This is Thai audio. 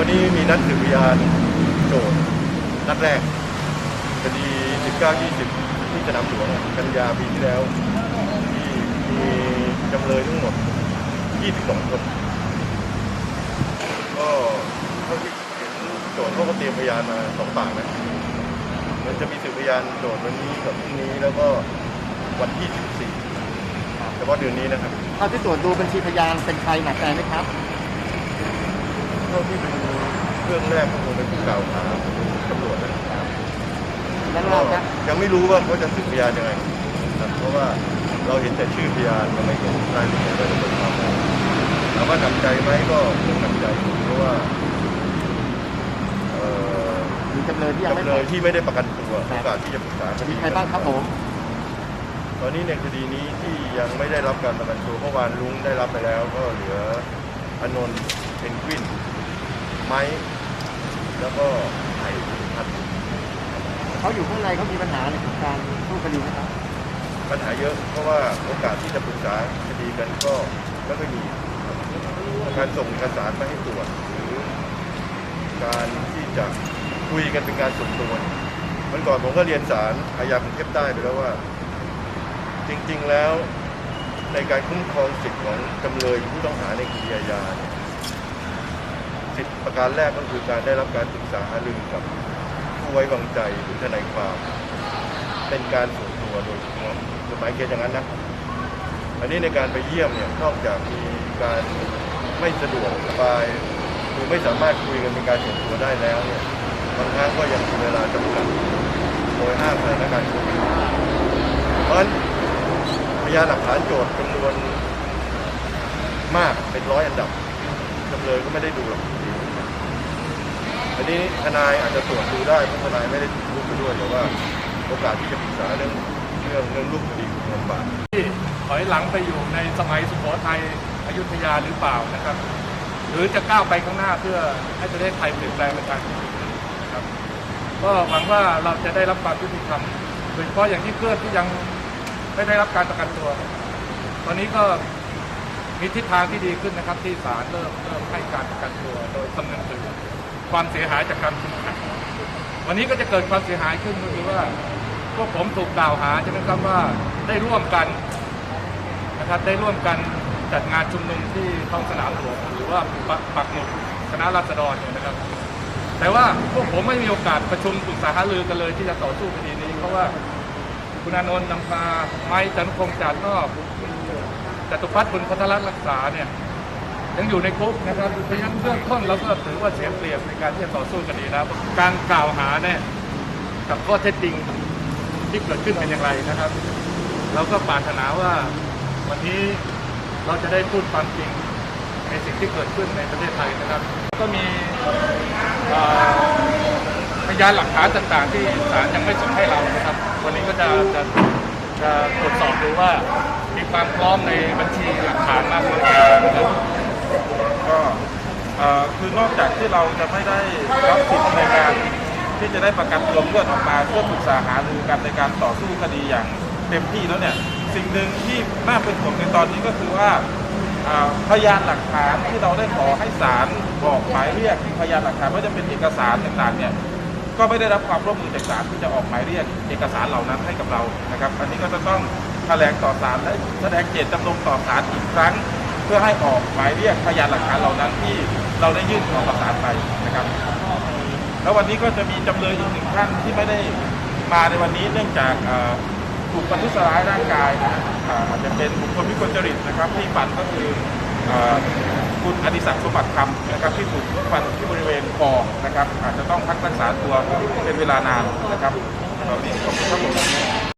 วันนี้มีนัดสืบพยานโจทย์นัดแรกคดี 19-20 ที่สนามหลวงกันยาปีที่แล้ว ที่มีจำเลยทั้งหมด 22 คน ก็เท่าที่เห็นโจทย์เขาก็เตรียมพยานมาสองปากนะมันจะมีสืบพยานโจทย์วันนี้กับพรุ่งนี้แล้วก็วันที่ 14เฉพาะเดือนนี้นะครับเท่าที่ตรวจดูบัญชีพยานเป็นใครหนักใจไหมครับ เท่าที่ดู เรื่องแรกก็คงเป็นผู้กล่าวหาตำรวจนะแล้วก็เราจะยังไม่รู้ว่าเขาจะสืบพยานยังไงนะครับเพราะว่าเราเห็นแต่ชื่อพยานเราไม่เห็นรายละเอียดว่าจะเป็นความอะไรถามว่าหนักใจไหมก็คงหนักใจอยู่เพราะว่าเอ่อมีจำเลยที่ยังไม่จำเลยที่ไม่ได้ประกันตัวโอกาสที่จะปรึกษาคดี มีใครบ้างครับผมตอนนี้ในคดีนี้ที่ยังไม่ได้รับการประกันตัวเมื่อวานลุงได้รับไปแล้ว ก็เหลืออนนท์เพนกวิน ไม้ แล้วก็ไผ่พันธุ์เขาอยู่ข้างในเขามีปัญหาในการสู้คดีนะครับปัญหาเยอะเพราะว่าโอกาสที่จะปรึกษาคดีกันก็ไม่ค่อยมีการส่งเอกสารมาให้ตรวจหรือการที่จะคุยกันเป็นการส่วนตัววันก่อนผมก็เรียนสารอาญากรุงเทพใต้ไปแล้วว่า จริง ๆแล้วในการคุ้มครองสิทธิ์ของจำเลยหรือผู้ต้องหาในคดีอาญาเนี่ย สิทธิประการแรกก็คือการได้รับการปรึกษาหารือกับผู้ไว้วางใจหรือทนายความ เป็นการส่วนตัวโดยเฉพาะกฎหมายเขียนอย่างนั้นนะอันนี้ในการไปเยี่ยมเนี่ยนอกจากมีการไม่สะดวกสบายหรือไม่สามารถคุยกันเป็นการส่วนตัวได้แล้วเนี่ยบางครั้งก็ยังมีเวลาจำกัดโดยอ้างสถานการณ์โควิดเพราะฉะนั้นพยานหลักฐานโจทย์จำนวนมากเป็นร้อยอันดับจำเลยก็ไม่ได้ดูหรอก อันนี้ทนายอาจจะตรวจดูได้เพราะทนายไม่ได้ถูกรูปไปด้วยแต่ว่าโอกาสที่จะปรึกษาเรื่องเรื่องเรื่องรูปคดีคงลำบากที่ถอยหลังไปอยู่ในสมัยสุโขทัยอยุธยาหรือเปล่านะครับ หรือจะก้าวไปข้างหน้าเพื่อให้ประเทศไทยเปลี่ยนแปลงไปทางที่ดีนะครับ ก็หวังว่าเราจะได้รับความยุติธรรมโดยเฉพาะอย่างที่เพื่อนที่ยังไม่ได้รับการประกันตัว ตอนนี้ก็มีทิศทางที่ดีขึ้นนะครับ ที่ศาลเริ่มเริ่มให้การประกันตัวโดยคำนึงถึง ความเสียหายจากการคุมขังวันนี้ก็จะเกิดความเสียหายขึ้นก็คือว่าพวกผมถูกกล่าวหาใช่ไหมครับว่าได้ร่วมกันนะครับได้ร่วมกันจัดงานชุมนุมที่ท้องสนามหลวงหรือว่าปักปักหมุดคณะราษฎรเนี่ยนะครับ แต่ว่าพวกผมไม่มีโอกาสประชุมปรึกษาหารือกันเลยที่จะต่อสู้คดีนี้ เพราะว่าคุณอานนท์นำพาไม้จันทพงศ์จาดนอกจตุพัฒน์บุญพัทรรักษาเนี่ย ยังอยู่ในคุกนะครับเพราะฉะนั้นเบื้องต้นเราก็ถือว่าเสียเปรียบในการที่จะต่อสู้คดีแล้วการกล่าวหาเนี่ยกับข้อเท็จจริงที่เกิดขึ้นเป็นอย่างไรนะครับ เราก็ปรารถนาว่าวันนี้เราจะได้พูดความจริงในสิ่งที่เกิดขึ้นในประเทศไทยนะครับ ก็มีพยานหลักฐานต่างๆ ที่ศาลยังไม่ส่งให้เรานะครับ วันนี้ก็จะจะจะตรวจสอบดูว่ามีความพร้อมในบัญชีหลักฐานมากน้อยแค่ไหนนะครับ ก็คือนอกจากที่เราจะไม่ได้รับสิทธิ์ในการที่จะได้ประกันตัวเพื่อนออกมาเพื่อปรึกษาหารือกันในการต่อสู้คดีอย่างเต็มที่แล้วเนี่ยสิ่งหนึ่งที่น่าเป็นห่วงในตอนนี้ก็คือว่าพยานหลักฐานที่เราได้ขอให้ศาลบอกหมายเรียกพยานหลักฐานว่าจะเป็นเอกสารต่างๆเนี่ยก็ไม่ได้รับความร่วมมือจากศาลที่จะออกหมายเรียกเอกสารเหล่านั้นให้กับเรานะครับ อันนี้ก็จะต้องแถลงต่อศาลและแสดงเจตจำนงต่อศาลอีกครั้ง พื่อให้ออกหมายเรียกพยานหลักฐานเหล่านั้นที่เราได้ยื่นขอประสานไปนะครับ แล้ววันนี้ก็จะมีจำเลยอีกหนึ่งท่านที่ไม่ได้มาในวันนี้เนื่องจากถูกประทุษร้ายร่างกายนะฮะอ่าอาจจะเป็นบุคคลวิกลจริตนะครับที่ฟันก็คือเอ่อคุณอดิศักดิ์สมบัติคำนะครับที่ถูกฟันที่บริเวณคอนะครับ อาจจะต้องพักรักษาตัวเป็นเวลานานนะครับตอนนี้ขอบคุณครับผม